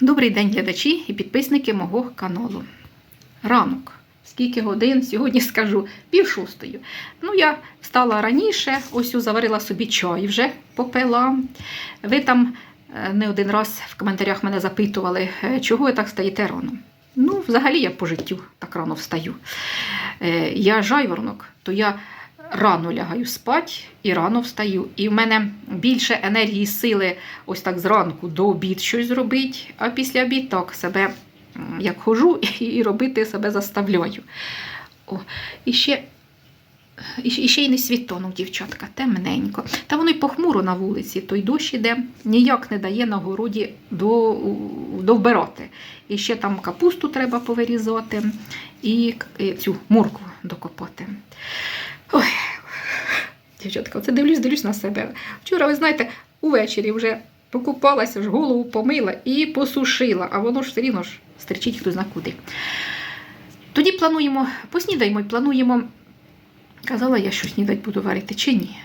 Добрий день, глядачі і підписники мого каналу. Ранок. Скільки годин сьогодні скажу пів шостої. Ну, я встала раніше, ось заварила собі чай, вже попила. Ви там е, не один раз в коментарях мене запитували, е, чого ви так стаєте рано. Ну, взагалі я по життю так рано встаю. Е, Я жайворонок, то я рано лягаю спати і рано встаю. І в мене більше енергії, сили ось так зранку до обід щось зробити, а після обід так себе як хожу і робити себе заставляю. О, і ще. І ще- й не світонок, дівчатка, темненько. Та воно й похмуро на вулиці, той дощ іде, ніяк не дає на городі до, довбирати. І ще там капусту треба повирізати, і цю моркву докопати. Ой, дівчатка, це дивлюсь, дивлюсь на себе. Вчора, ви знаєте, увечері вже покупалася, ж голову помила і посушила, а воно ж все рівно ж стерчить хто зна куди. Тоді плануємо, поснідаємо і плануємо. Казала я, що снідать буду варити чи ні.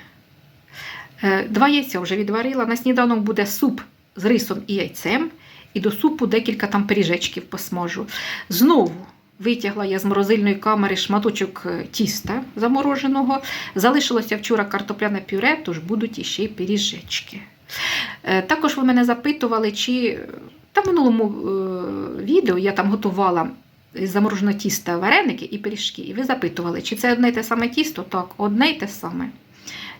Е, Два яйця вже відварила. На сніданок буде суп з рисом і яйцем, і до супу декілька там пиріжечків посмажу. Знову витягла я з морозильної камери шматочок е, тіста замороженого. Залишилося вчора картопляне пюре, тож будуть іще й пиріжечки. Е, Також ви мене запитували, чи та в минулому е, відео я там готувала із замороженого тіста вареники і пиріжки. І ви запитували, чи це одне й те саме тісто? Так, одне й те саме.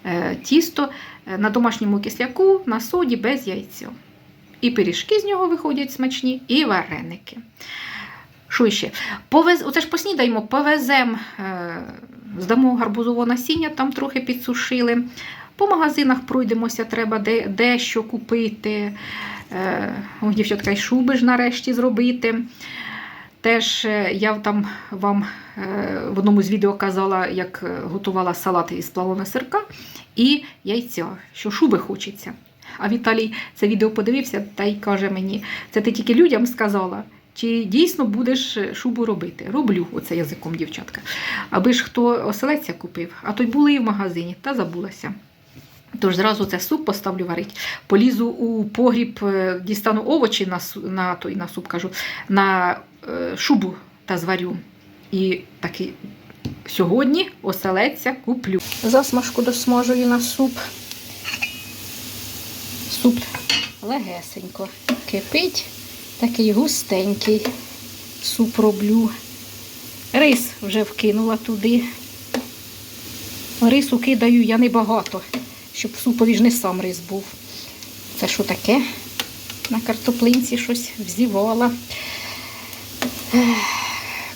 Е, Тісто е, на домашньому кисляку, на соді без яйця. І пиріжки з нього виходять смачні, і вареники. Що? Повез... Оце ж поснідаємо, повеземо, е... здамо гарбузового насіння, там трохи підсушили. По магазинах пройдемося, треба де... дещо купити. Е... О, дівчатка, і шуби ж нарешті зробити. Теж е, я там вам в одному з відео казала, як готувала салат із плавленого сирка і яйця, що шуби хочеться. А Віталій це відео подивився та й каже мені: це ти тільки людям сказала, чи дійсно будеш е, шубу робити? Роблю оце язиком, дівчатка. Аби ж хто оселедця купив, а то й були і в магазині, та забулася. Тож зразу це суп поставлю варити. Полізу у погріб, е, дістану овочі на, на, той, на суп, кажу, на е, шубу та зварю. І таки сьогодні оселедця куплю. Засмажку досмажую на суп. Суп легесенько кипить, такий густенький суп роблю. Рис вже вкинула туди. Рису кидаю я небагато, щоб в супові ж не сам рис був. Це що таке? На картоплинці щось взівала.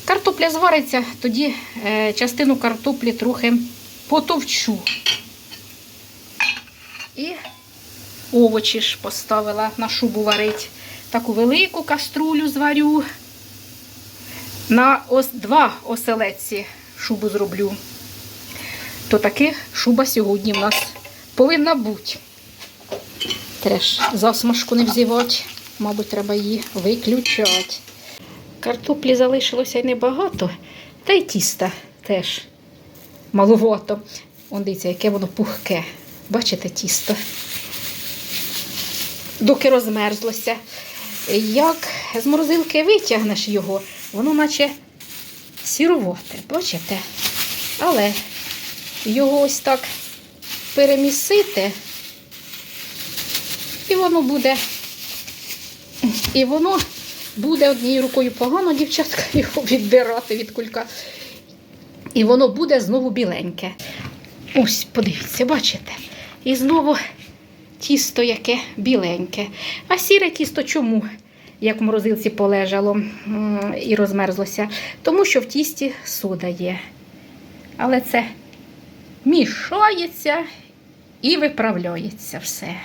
Картопля звариться, тоді е, частину картоплі трохи потовчу. І овочі ж поставила на шубу варить. Таку велику каструлю зварю. На ос, два оселедці шубу зроблю. То таки шуба сьогодні в нас повинна бути. Теж засмажку не взівати. Мабуть, треба її виключати. Картоплі залишилося й небагато, та й тіста теж маловато. Он дивіться, яке воно пухке. Бачите тісто? Доки розмерзлося. Як з морозилки витягнеш його, воно наче сіровате, бачите? Але його ось так перемісити, і воно буде. І воно буде однією рукою погано, дівчатка, його відбирати від кулька. І воно буде знову біленьке. Ось, подивіться, бачите? І знову тісто яке біленьке. А сіре тісто чому? Як в морозилці полежало і розмерзлося. Тому що в тісті сода є. Але це мішається і виправляється все.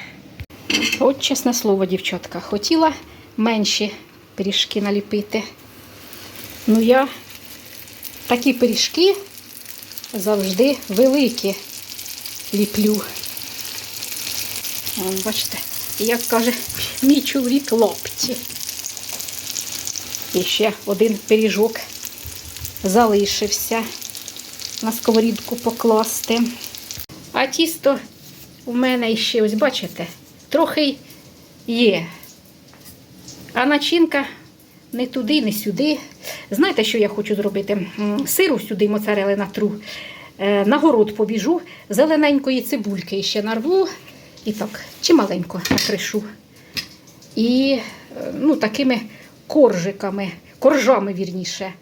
От чесне слово, дівчатка, хотіла менші пиріжки наліпити. Ну, я такі пиріжки завжди великі ліплю. Вон, бачите, як каже мій чоловік лопті. І ще один пиріжок залишився на сковорідку покласти. А тісто у мене ще, ось бачите, трохи є. А начинка не туди, не сюди. Знаєте, що я хочу зробити? Сиру сюди моцарели натру. Е, На город побіжу, зелененької цибульки ще нарву і так, чималенько накришу. І е, ну, такими коржиками, коржами вірніше,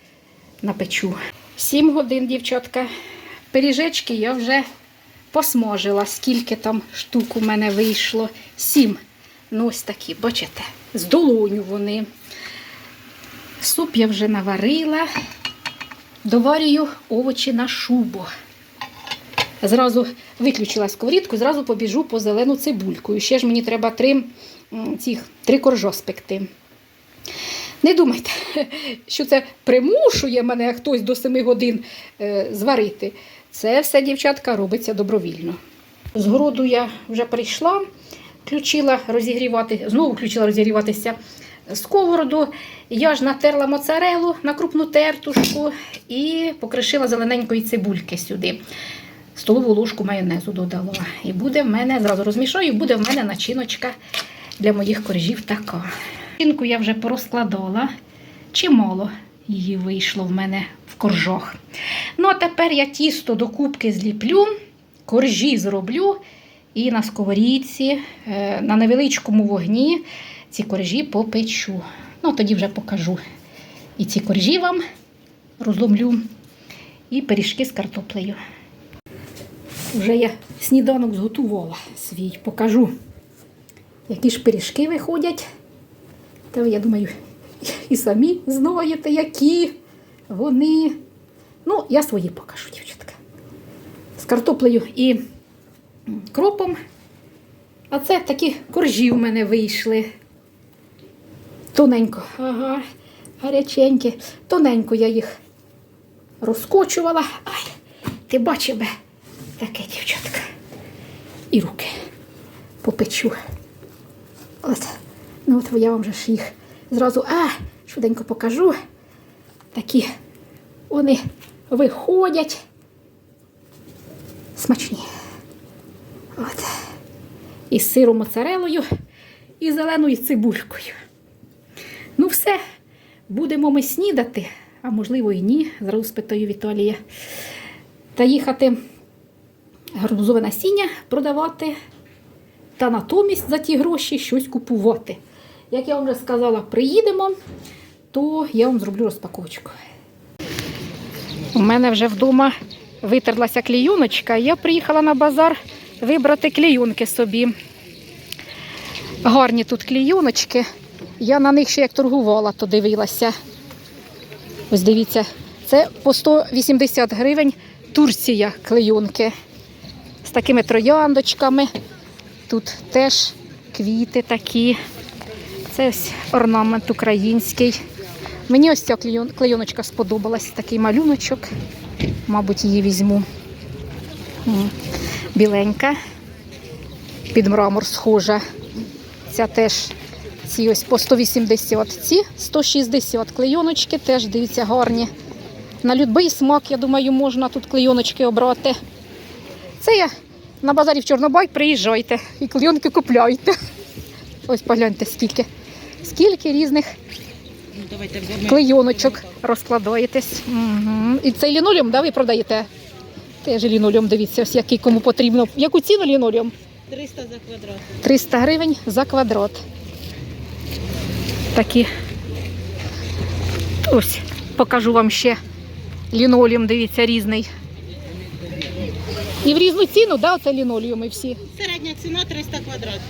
напечу. Сім годин, дівчатка. Пиріжечки я вже посмажила, скільки там штук у мене вийшло. Сім. Ну, ось такі, бачите, з долоню вони. Суп я вже наварила. Доварюю овочі на шубу. Зразу виключила сковорідку, зразу побіжу по зелену цибульку. І ще ж мені треба три, цих, три коржо. Не думайте, що це примушує мене хтось до 7 годин е, зварити. Це все, дівчатка, робиться добровільно. З городу я вже прийшла, включила розігрівати, знову включила розігріватися сковороду. Я ж натерла моцарелу на крупну тертушку і покришила зелененької цибульки сюди. Столову ложку майонезу додала. І буде в мене, зразу розмішаю, буде в мене начиночка для моїх коржів така. Начинку я вже порозкладала. Чимало її вийшло в мене в коржах. Ну, а тепер я тісто до кубки зліплю, коржі зроблю і на сковорідці, е, на невеличкому вогні ці коржі попечу. Ну, тоді вже покажу. І ці коржі вам розломлю, і пиріжки з картоплею. Вже я сніданок зготувала свій, покажу, які ж пиріжки виходять. Та я думаю, і самі знаєте, які вони. Ну, я свої покажу, дівчатка. З картоплею і кропом. А це такі коржі в мене вийшли. Тоненько, ага, гаряченькі. Тоненько я їх розкочувала. Ай, ти бачив таке, дівчатка. І руки попечу. От, ну от я вам же ж їх зразу а, швиденько покажу. Такі вони виходять. Смачні. От. І з сиром моцарелою, і зеленою цибулькою. Ну, все, будемо ми снідати, а можливо і ні. Зразу спитаю Віталія. Та їхати гарбузове насіння продавати та натомість за ті гроші щось купувати. Як я вам вже сказала, приїдемо, то я вам зроблю розпаковочку. У мене вже вдома витерлася клійоночка, я приїхала на базар вибрати клійонки собі. Гарні тут клійоночки. Я на них ще як торгувала, то дивилася. Ось дивіться, це по 180 гривень Турція клейонки з такими трояндочками. Тут теж квіти такі. Це ось орнамент український. Мені ось ця клейон- клейоночка сподобалась, такий малюночок. Мабуть, її візьму. Біленька. Під мрамор схожа. Ця теж ці ось по 180, ці 160 клейоночки теж дивіться гарні. На будь-який смак, я думаю, можна тут клейоночки обрати. Це я на базарі в Чорнобай приїжджайте і клейонки купляйте. Ось погляньте, скільки. Скільки різних клейоночок розкладаєтесь. Угу. І цей лінолеум, да, ви продаєте? Теж лінолеум, дивіться, ось який кому потрібно. Яку ціну лінолеум? 300 за квадрат. 300 гривень за квадрат. Такі. Ось, покажу вам ще лінолеум, дивіться, різний. І в різну ціну, да, оце лінолеуми всі. Середня ціна 300 квадратів.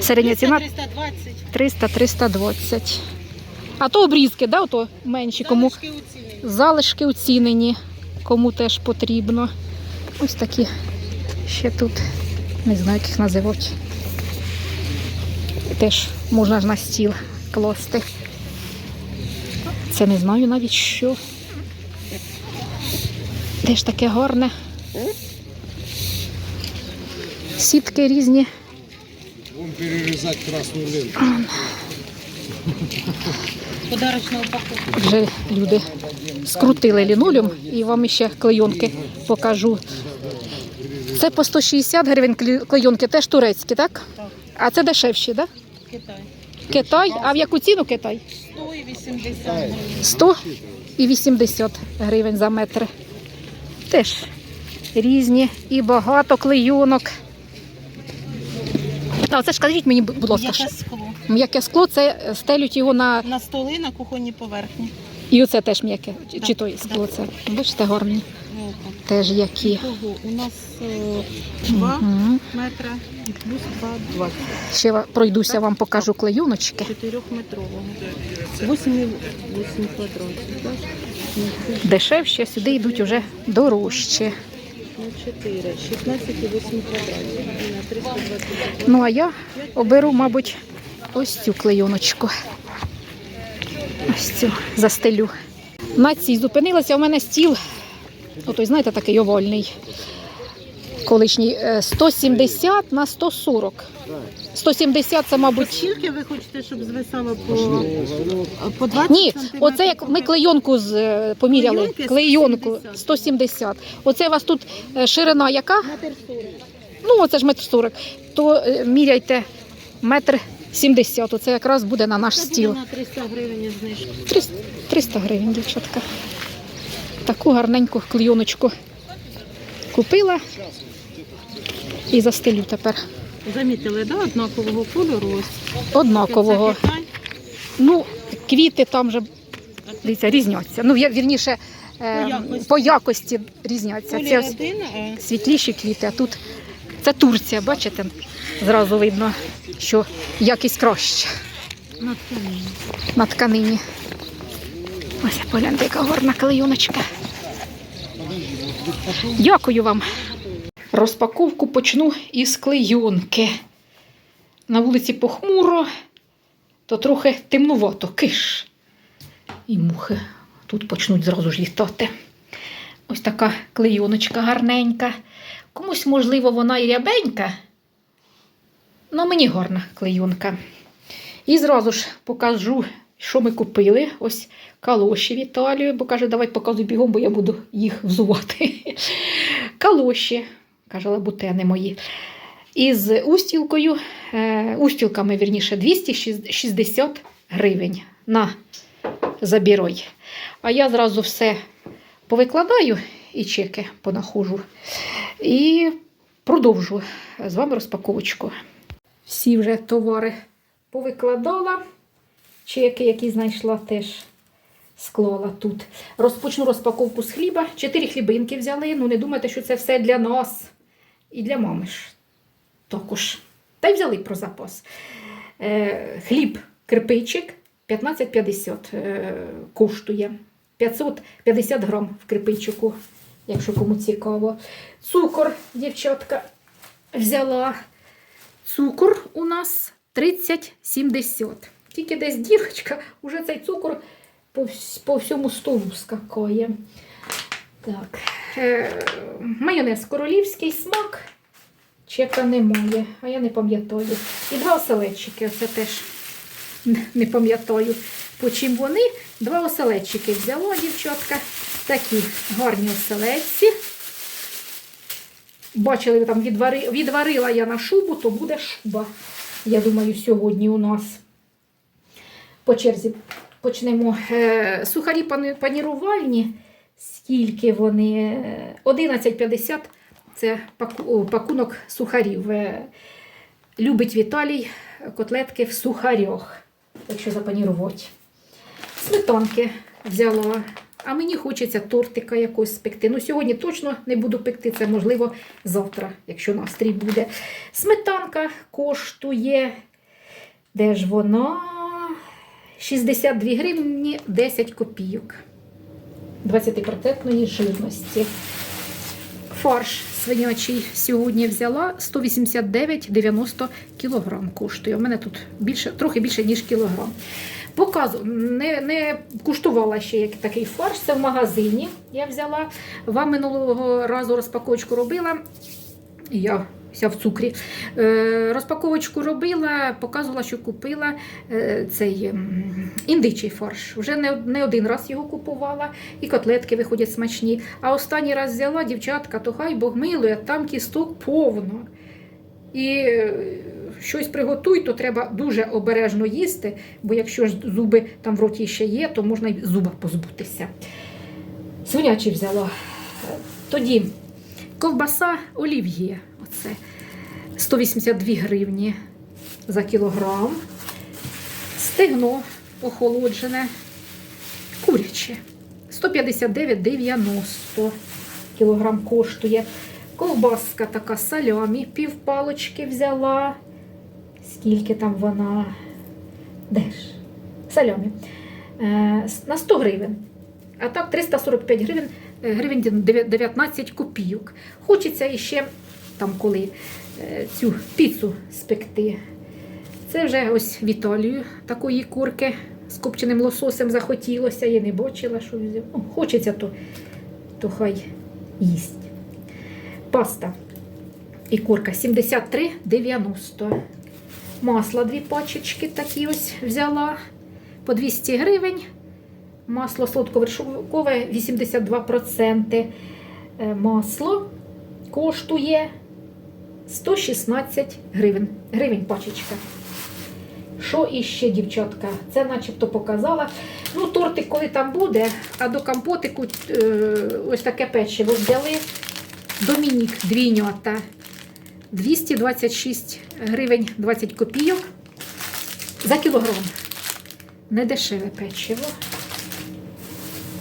Середня ціна 320. 300-320. А то обрізки, да, ото менші, кому Залишки оцінені. залишки оцінені, кому теж потрібно. Ось такі ще тут, не знаю, як їх називати. Теж можна ж на стіл класти. Це не знаю навіть що. Теж таке гарне. Сітки різні. Будем перерезать красную ленту. Подарочна упаковка. Вже люди скрутили лінолеум і вам ще клейонки покажу. Це по 160 гривень клейонки, теж турецькі, так? Так. А це дешевші, так? Китай. Китай. А в яку ціну Китай? 100 і 80 гривень. 100 і 80 гривень за метр. Теж різні і багато клейонок. А це ж скажіть мені, будь ласка, Яке що- скло. м'яке скло, це е, стелють його на. На столи, на кухонній поверхні. І оце теж м'яке. Да, чи то скло це? Бачите, гарні. Ну, Теж які. Того у нас 2 Угу. метра і плюс 2,20. Ще пройдуся, вам покажу клейоночки. 4-метрового. 8,8 квадратів. так? Дешевші, сюди йдуть уже дорожчі. На 4, 16,8 квадратів. На 320 Ну а я оберу, мабуть, ось цю клейоночку. Ось цю застелю. На цій зупинилася. У мене стіл, отой, знаєте, такий овальний. Колишній е, 170 на 140. 170 це, мабуть. Скільки ви хочете, щоб звисало по, по 20 Ні, оце як ми клейонку з, е, поміряли. Клейонки Клейонку 170. 170. Оце у вас тут е, ширина яка? Метр 40. Ну, оце ж метр 40. То е, міряйте метр 70. Оце якраз буде на наш Це буде стіл. на 300 гривень знижка. 300 300 гривень, дівчатка. Таку гарненьку клейоночку купила і застелю тепер. Замітили, да, однакового кольору ось. Однакового. Це Китай. Ну, квіти там же дивіться, різняться. Ну, вір- вірніше, е, По якості. по якості різняться. Це ось один, а світліші квіти, а тут це Турція, бачите? Зразу видно, що якість краща на тканині. на тканині. Ось погляньте, яка гарна клейоночка. Дякую вам. Розпаковку почну із клейонки. На вулиці похмуро, то трохи темнувато, киш. І мухи тут почнуть зразу ж літати. Ось така клейоночка гарненька. Комусь, можливо, вона і рябенька. Ну, мені гарна клейонка. І зразу ж покажу, що ми купили. Ось калоші Віталію, бо каже, давай показуй бігом, бо я буду їх взувати. Калоші, каже, лабутени мої. Із устілкою, е, устілками, вірніше, 260 гривень на забірой. А я зразу все повикладаю і чеки понахожу. І продовжу з вами розпаковочку. Всі вже товари повикладала. Чеки, які знайшла, теж склала тут. Розпочну розпаковку з хліба. Чотири хлібинки взяли. Ну, не думайте, що це все для нас і для мами ж також. Та й взяли про запас. Е, хліб кирпичик 15,50 е, коштує. 550 грам в кирпичику, якщо кому цікаво. Цукор, дівчатка, взяла. Цукор у нас 30,70. Тільки десь дірочка, уже цей цукор по, всьому столу скакає. Так. Е, майонез королівський смак. Чека немає, а я не пам'ятаю. І два оселедчики, оце теж не- пам'ятаю, по чим вони. Два оселедчики взяла, дівчатка. Такі гарні оселедці. Бачили, там відвари, відварила я на шубу, то буде шуба. Я думаю, сьогодні у нас по черзі почнемо. Е, сухарі панірувальні. Скільки вони? Е, 11,50 це пакунок сухарів. Е, Любить Віталій котлетки в сухарях, якщо запанірувати. Сметанки взяла. А мені хочеться тортика якось спекти. Ну, сьогодні точно не буду пекти, це можливо завтра, якщо настрій буде. Сметанка коштує. Де ж вона? 62 гривні 10 копійок. 20% жирності. Фарш свинячий сьогодні взяла 189,90 кг коштує. У мене тут більше, трохи більше, ніж кілограм. Показу не, не куштувала ще як такий фарш. Це в магазині. Я взяла. Вам минулого разу розпаковочку робила. Я вся в цукрі. Е, розпаковочку робила, показувала, що купила е, цей індичий фарш. Вже не, один раз його купувала, і котлетки виходять смачні. А останній раз взяла дівчатка, то хай Бог милує, там кісток повно. І е, щось приготуй, то треба дуже обережно їсти, бо якщо ж зуби там в роті ще є, то можна й зуба позбутися. Свинячі взяла. Тоді ковбаса олів'є. Оце 182 гривні за кілограм. Стегно охолоджене, куряче. 159,90 кілограм коштує. Ковбаска така салямі, півпалочки взяла. Скільки там вона? Де ж? Салямі. Е, на 100 гривень. А так 345 гривень, е, гривень 19 копійок. Хочеться іще там коли е, цю піцу спекти. Це вже ось в Італію такої курки з копченим лососем захотілося. Я не бачила, що. Ну, хочеться, то, то хай їсть. Паста і курка 73,90. Масло дві пачечки такі ось взяла по 200 гривень. Масло солодковершкове 82%. Е, Масло коштує 116 гривень. Гривень пачечка. Що іще, дівчатка? Це начебто показала. Ну, тортик, коли там буде, а до компотику е, ось таке печиво взяли. Домінік двійнята. 226 гривень 20 копійок за кілограм. Недешеве печиво.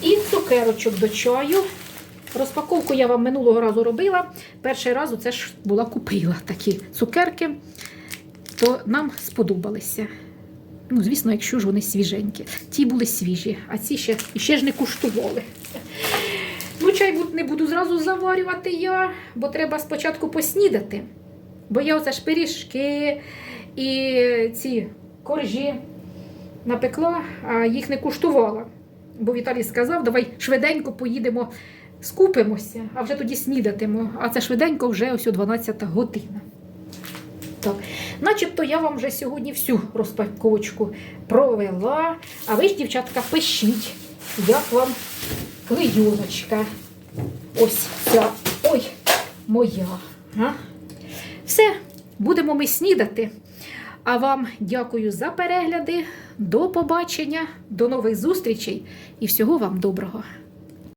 І цукерочок до чаю. Розпаковку я вам минулого разу робила. Перший раз оце ж була купила такі цукерки, то нам сподобалися. Ну, звісно, якщо ж вони свіженькі. Ті були свіжі, а ці ще, ще ж не куштували. Ну, чай не буду зразу заварювати я, бо треба спочатку поснідати. Бо я оце ж пиріжки і ці коржі напекла, а їх не куштувала. Бо Віталій сказав, давай швиденько поїдемо, скупимося, а вже тоді снідатимо. А це швиденько вже ось о 12 година. Так, начебто я вам вже сьогодні всю розпаковочку провела. А ви ж, дівчатка, пишіть, як вам клейоночка. Ось ця. Ой, моя. А? Все, будемо ми снідати. А вам дякую за перегляди. До побачення, до нових зустрічей і всього вам доброго.